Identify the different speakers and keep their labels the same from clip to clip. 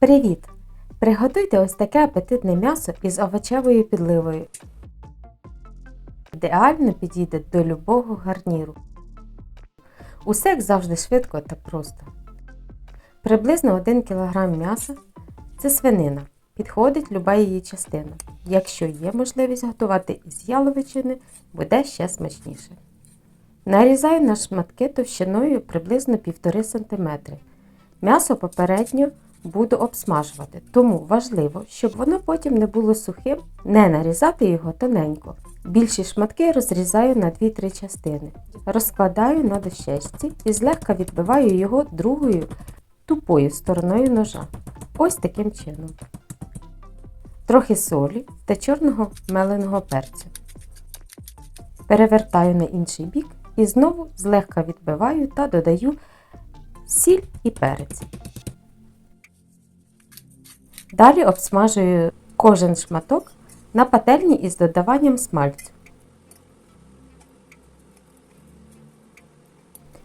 Speaker 1: Привіт! Приготуйте ось таке апетитне м'ясо із овочевою підливою. Ідеально підійде до любого гарніру. Усе як завжди швидко та просто. Приблизно 1 кг м'яса це свинина. Підходить люба її частина. Якщо є можливість готувати із яловичини, буде ще смачніше. Нарізаю на шматки товщиною приблизно 1,5 см. М'ясо попередньо буду обсмажувати, тому важливо, щоб воно потім не було сухим, не нарізати його тоненько. Більші шматки розрізаю на 2-3 частини. Розкладаю на дощечці і злегка відбиваю його другою тупою стороною ножа. Ось таким чином. Трохи солі та чорного меленого перцю. Перевертаю на інший бік і знову злегка відбиваю та додаю сіль і перець. Далі обсмажую кожен шматок на пательні із додаванням смальцю.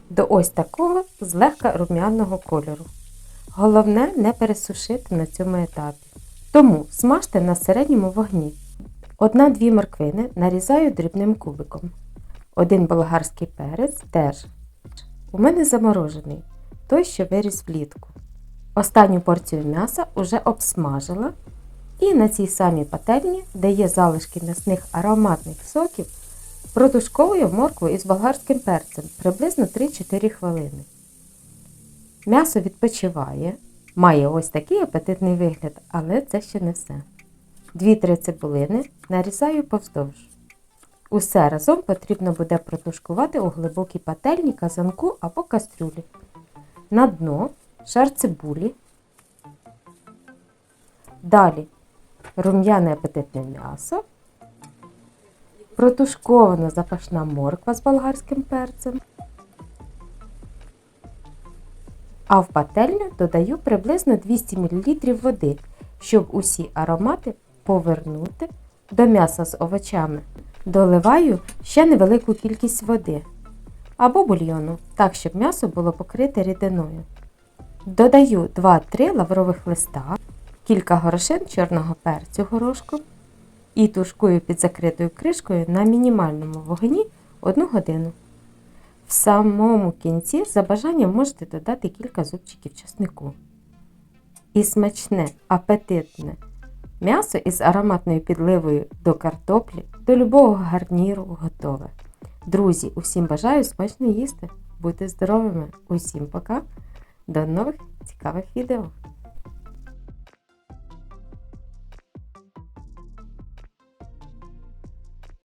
Speaker 1: До ось такого злегка рум'яного кольору. Головне не пересушити на цьому етапі. Тому смажте на середньому вогні. Одна-дві морквини нарізаю дрібним кубиком. Один болгарський перець теж. У мене заморожений, той, що виріс влітку. Останню порцію м'яса уже обсмажила. І на цій самій пательні, де є залишки м'ясних ароматних соків, протушковую моркву із болгарським перцем приблизно 3-4 хвилини. М'ясо відпочиває, має ось такий апетитний вигляд, але це ще не все. 2-3 цибулини нарізаю повздовж. Усе разом потрібно буде протушкувати у глибокій пательні, казанку або кастрюлі. На дно шар цибулі. Далі рум'яне апетитне м'ясо, протушкована запашна морква з болгарським перцем. А в пательню додаю приблизно 200 мл води, щоб усі аромати повернути до м'яса з овочами. Доливаю ще невелику кількість води або бульйону, так щоб м'ясо було покрите рідиною. Додаю 2-3 лаврових листа, кілька горошин чорного перцю горошком і тушкую під закритою кришкою на мінімальному вогні 1 годину. В самому кінці за бажанням можете додати кілька зубчиків чеснику. І смачне, апетитне м'ясо із ароматною підливою до картоплі, до любого гарніру готове. Друзі, усім бажаю смачно їсти. Будьте здоровими! Усім пока! До нових цікавих відео!